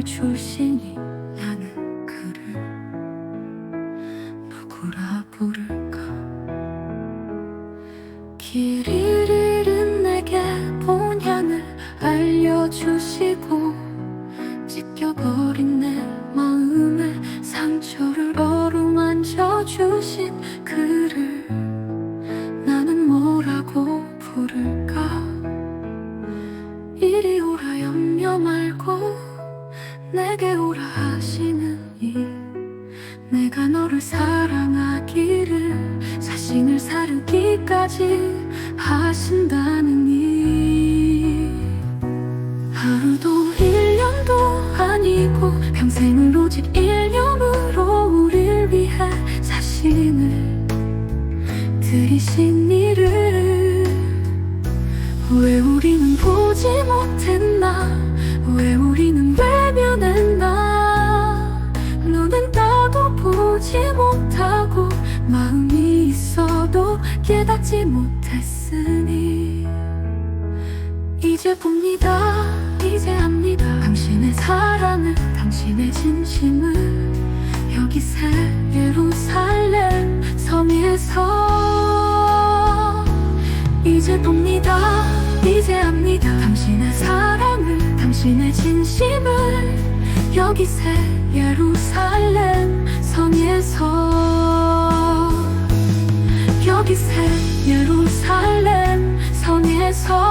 그를 주시니 나는 그를 누구라 부를까? 길을 잃은 내게 본향을 알려주시고 찢겨버린 내 마음의 상처를 어루만져 주신 내게 오라 하시는 이 내가 너를 사랑하기를 자신을 사르기까지 하신다는 이 하루도 일년도 아니고 평생을 오직 일념으로 우릴 위해 자신을 들이신 이를 왜 우리는 보지 못했나? 왜 우리 보지 못하고 마음이 있어도 깨닫지 못했으니 이제 봅니다. 이제 압니다. 당신의 사랑을 당신의 진심을 여기 새 예루살렘 섬 위에서 이제 봅니다. 이제 압니다. 당신의 사랑을 당신의 진심을 여기 새 예루살렘 섬 위에서 여기 새 예루살렘 섬 위에서